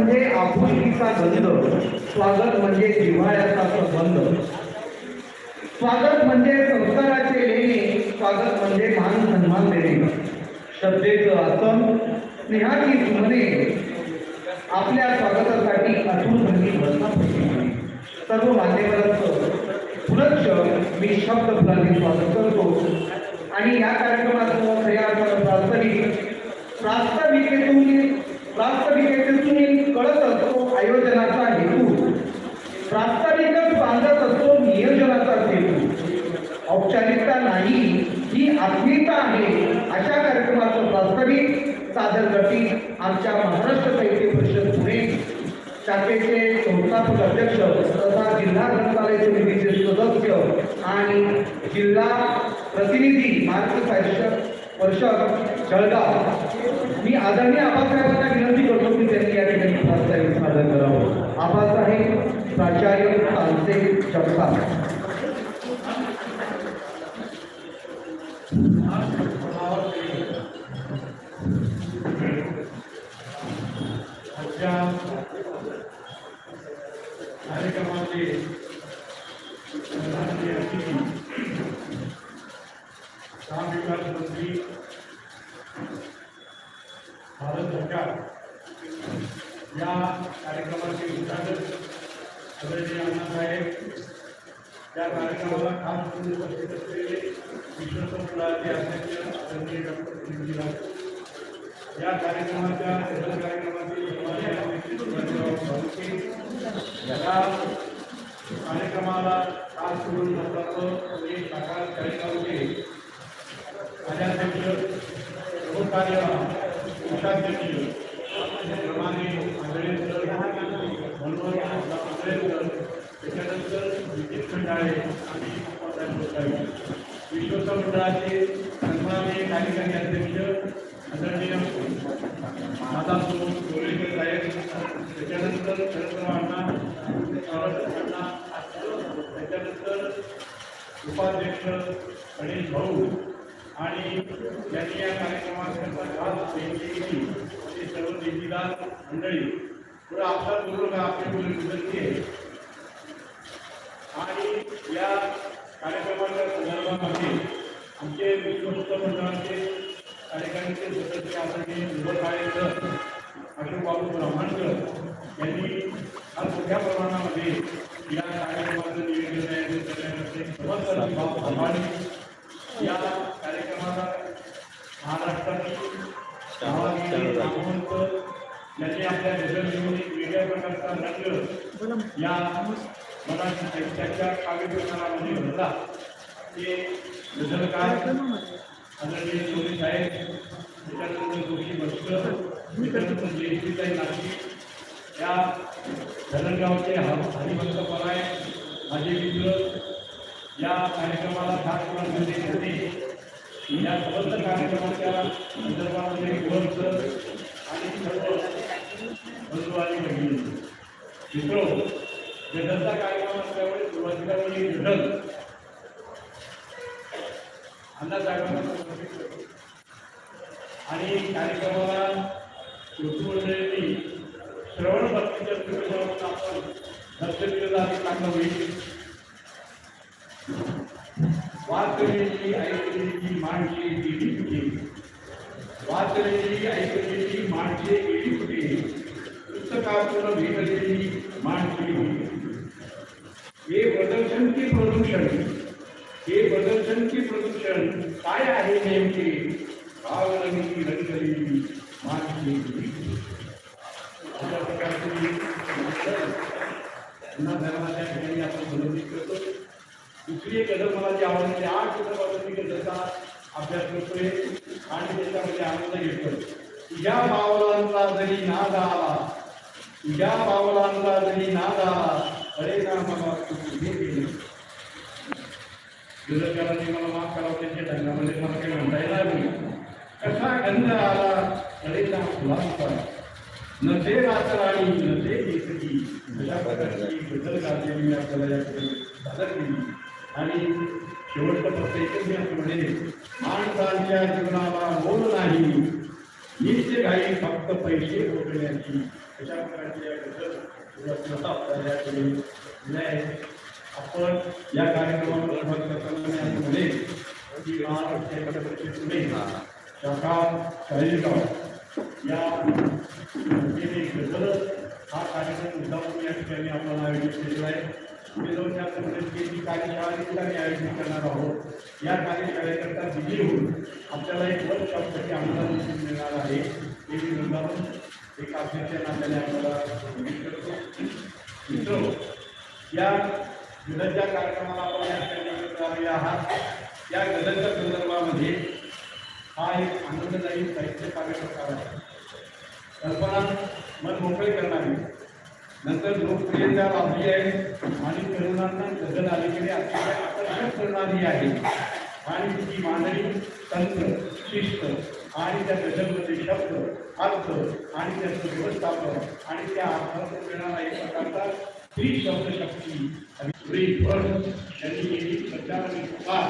म्हणजे आपुलकीचा गंध. स्वागत म्हणजे जिव्हाळ्याचा संबंध स्वागत म्हणजे संस्काराचे लेणे. स्वागत म्हणजे मान सन्मान देणे. श्रद्धेचं आसन. स्नेहाची स्मरणे आपल्या स्वागतासाठी अतुल म्हणजे संगीत बसणं सर्व मान्यवरांचं पुनश्च मी शब्द फुलांनी स्वागत करतो. आणि या कार्यक्रमात सादर आमच्या महाराष्ट्र साहित्य परिषद पुणे शाखेचे संस्थापक अध्यक्ष तथा जिल्हा ग्रंथालय समितीचे सदस्य आणि जिल्हा प्रतिनिधी महाराष्ट्र साहित्य परिषद जळगाव. मी आदरणीय आबासाहेबांना विनंती करतो की त्यांनी या ठिकाणी आबासाहेब सादर करावं. आबासाहेब प्राचार्य तानसे जगताप आजच्या कार्यक्रमाचे प्रधानमंत्री अतिथी ग्राम विकास मंत्री भारत सरकार या कार्यक्रमाचे उद्घाटन आदरणीय अण्णासाहेब या कार्यक्रमाला खास करून उपस्थित असलेले विश्वसंस्थाचे अध्यक्ष आदरणीय डॉक्टर सुनील या कार्यक्रमाच्या सदर कार्यक्रमाचे या कार्यक्रमाला खास करून महत्वाचं एक साकार कार्यक्रमाचे सहकार्य कोषाध्यक्ष प्रमाणे आंबेडकर मनोहर आंबेडकर त्याच्यानंतर नितीन खंडाळे आणि विश्वस्त मंडळाचे सन्माननीय कार्यकारी अध्यक्ष आदरणीय दादा गोरेकर साहेब त्याच्यानंतर शरदराव अण्णा त्याच्यानंतर उपाध्यक्ष गणेश भाऊ आणि यांनी या कार्यक्रमात केली ते सर्व देणगीदार मंडळी पुढे आपला पूर्ण आपली बोलून विनंती आहे आणि या कार्यक्रमाच्या संदर्भामध्ये आमचे विश्वस्त मंडळाचे कार्यकारीचे सदस्य आदरणीय निवड सर अशोक बाबू ब्राह्मणकर यांनी आज मोठ्या प्रमाणामध्ये या कार्यक्रमाचं नियोजन आहे करण्यामध्ये बाब या महाराष्ट्रातील गावातील नामवंत यांनी आपल्या निसर्गाने वेगळ्या प्रकारचा रंग या मराठी साहित्याच्या काव्यप्रकारामध्ये भरला ते गझलकार आदरणीय सोनी साहेब त्याच्यानंतर जोशी भटकर त्याच्यानंतर जयश्रीताई नाशिक या धरणगावचे हरिभक्त पराय माझे मित्र या कार्यक्रमाला खास करून होते या समस्त कार्यक्रमाच्या संदर्भामध्ये गोल आणि सर्व बंधू आणि बहिणी मित्रो गझलचा कार्यक्रम असल्यामुळे सुरुवातीला मी गझल अण्णासाहेबांना समर्पित करतो आणि कार्यक्रमाला ऋतुमंडळींनी श्रवण भक्तीच्या दृष्टिकोनातून आपण लक्ष दिलं तर चांगलं होईल ವಾರ್ತೆಯಲ್ಲಿ ಐಕ್ಯದಲ್ಲಿ ಮಾಡಲೇಬೇಡಿ ವಾರ್ತೆಯಲ್ಲಿ ಐಕ್ಯದಲ್ಲಿ ಮಾಡಲೇಬೇಡಿ पुस्तकात्मक भेटलेली मांडली हे प्रदर्शन की प्रदूषण हे प्रदर्शन की प्रदूषण काय आहे नेमके भावनगरी रंगलेली मांडली अशा प्रकारची पुन्हा धर्माच्या ठिकाणी आपण प्रदर्शित करतो दुसरी एक गजल मला जी आवडते आठ चित्रपटाची मी गजलचा अभ्यास करतोय आणि त्याच्यामध्ये आनंद घेतोय. तुझ्या पावलांचा जरी नाद आला तुझ्या पावलांचा जरी नाद आला अरे ना मला कुठे गेली? गजलकारांनी मला माफ करावं त्यांच्या ढंगामध्ये मला काही म्हणता येणार नाही. कसा गंध आला अरे ना फुलांचा नसे रातराणी नसे केसरी अशा प्रकारची गजल काढलेली आपल्याला या ठिकाणी सादर केली आणि शेवटचं फक्त एकच मी असं म्हणेन माणसांच्या जीवनाला मोल नाही. हीच काही फक्त पैसे ओढण्याची अशा प्रकारची आपण या कार्यक्रमाला सुरुवात करताना असं म्हणेन की महाराष्ट्र पुणे शाखा या हा कार्यक्रम मुद्दामून या ठिकाणी आपण आयोजित केलेला आहे. पुढे जाऊन संघटनेची कार्यशाळा आयोजित करणार आहोत या कार्यशाळेकरता दिली होऊन आपल्याला एक वर्कशॉपसाठी अनुदान मिळणार आहे. हे मी मुद्दामून एक अध्यक्ष नात्याने आम्हाला मित्र करतो. या गजलच्या कार्यक्रमाला आपण या ठिकाणी आहात. या गजलच्या संदर्भामध्ये हा एक आनंददायी साहित्य कार्यप्रकार आहे. कल्पना मन मोकळे करणारी नंतर लोकप्रियता लाभली आहे आणि तरुणांना गजल आलेली अतिशय आकर्षक करणारी आहे. आणि ती मांडणी तंत्र शिस्त आणि त्या गजलमध्ये शब्द अर्थ आणि त्याचं व्यवस्थापन आणि त्या अर्थातून मिळणारा एक प्रकारचा स्त्री शब्दशक्ती आणि स्त्री फळ यांनी केली प्रचाराने पुकार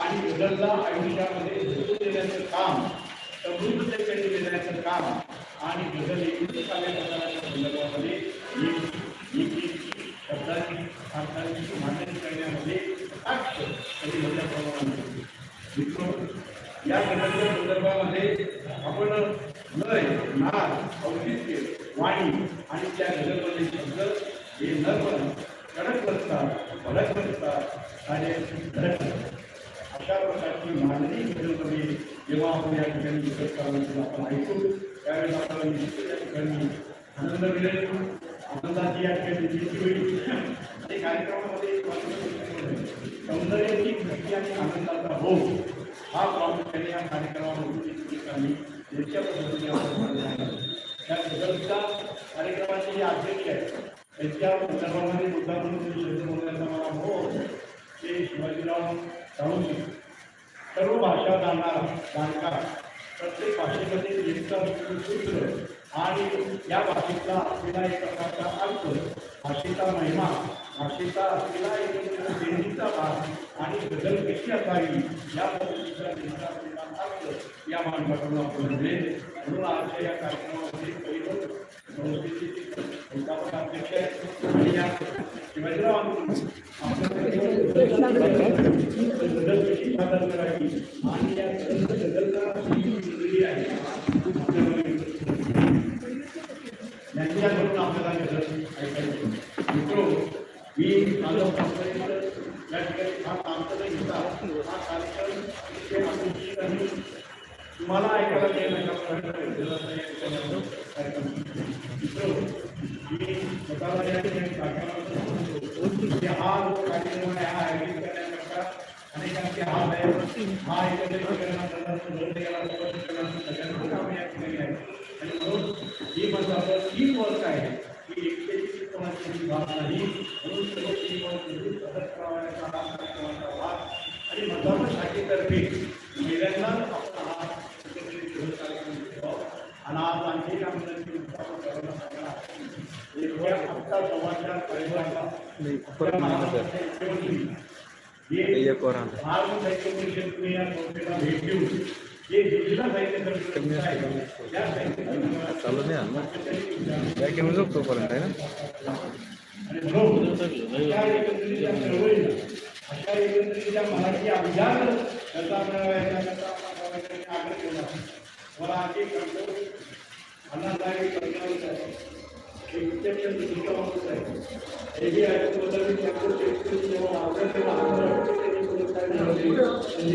आणि गजलला आयुष्यामध्ये झोकून देण्याचं काम समृद्धतेकडे देण्याचं काम आणि गजल एकूणच आल्या प्रकाराच्या संदर्भामध्ये ही ही जी शब्दाची अर्थांची मांडणी करण्यामध्ये कटाक्ष कधी मोठ्या प्रमाणामध्ये होते. या गजलच्या संदर्भामध्ये आपण लय नाद औचित्य वाणी आणि त्या गजलमध्ये शब्द हे नर्म कडक नसतात भडक नसतात आणि धडक अशा प्रकारची मांडणी गजलमध्ये जेव्हा आपण या ठिकाणी विकत करायचं आपण ऐकू त्यावेळेस आपल्याला निश्चित या ठिकाणी आनंद मिळेल आनंदाची या ठिकाणी निर्मिती होईल आणि कार्यक्रमामध्ये सौंदर्याची दृष्टी आणि आनंदाचा भोग हा प्रामुख्याने या कार्यक्रमामध्ये ठिकाणी त्यांच्या पद्धतीने आपण त्या कार्यक्रमाचे जे अध्यक्ष आहेत त्यांच्या संदर्भामध्ये मुद्दा म्हणून शब्द बोलण्याचा मला मोह ते शिवाजीराव साळुंके सर्व भाषा जाणणार जाणकार प्रत्येक भाषेमध्ये एकता सूत्र आणि या भाषेचा असलेला एक प्रकारचा अर्थ भाषेचा महिमा भाषेचा असलेला एक देणगीचा भाग आणि गजल कशी असावी या पद्धतीचा नेमका असलेला अर्थ या माणसाकडून आपण मिळेल म्हणून आजच्या या कार्यक्रमामध्ये पहिलं संस्थेचे अध्यक्ष आहेत आणि या शिवाजीराव गजल कशी सादर करावी आणि या बदल जी मंडळी आहे यांच्याकडून आपल्याला गजल ऐकायची मित्रो मी माझं कंपनीमध्ये या ठिकाणी हा काम घेता हा कार्यक्रम तुम्हाला ऐकायला कार्यक्रम मित्रो मी स्वतःला या ठिकाणी कार्यक्रमात की हा जो कार्यक्रम आहे हा आयोजित करण्याकरता अनेकांचे हात आहे हा एकत्रीकरणाचा निर्णय सोबत सगळ्यांचं काम या ठिकाणी आहे आणि म्हणून ही माझं तीन वर्ष आहे की एकट्याची कोणाची ही बाब नाही म्हणून सर्व तीन वर्ष मिळून सतत प्रमाणाचा हा कार्यक्रमाचा भाग आणि मतदान शाखेतर्फे पहिल्यांदा आपण हा एकत्रित घेऊन कार्यक्रम घेतो आणि आज आणखी एक आमदारची उत्साह करायला सांगणार इतक्या आत्ता समाजच्या परिवाराला आपल्या महाराष्ट्राचे मुख्यमंत्री हे एक वर आणलं. महाराष्ट्र साहित्य परिषद पुणे या संस्थेला भेट देऊन चालू नाही आणलं या घेऊन जाऊ तोपर्यंत आहे ना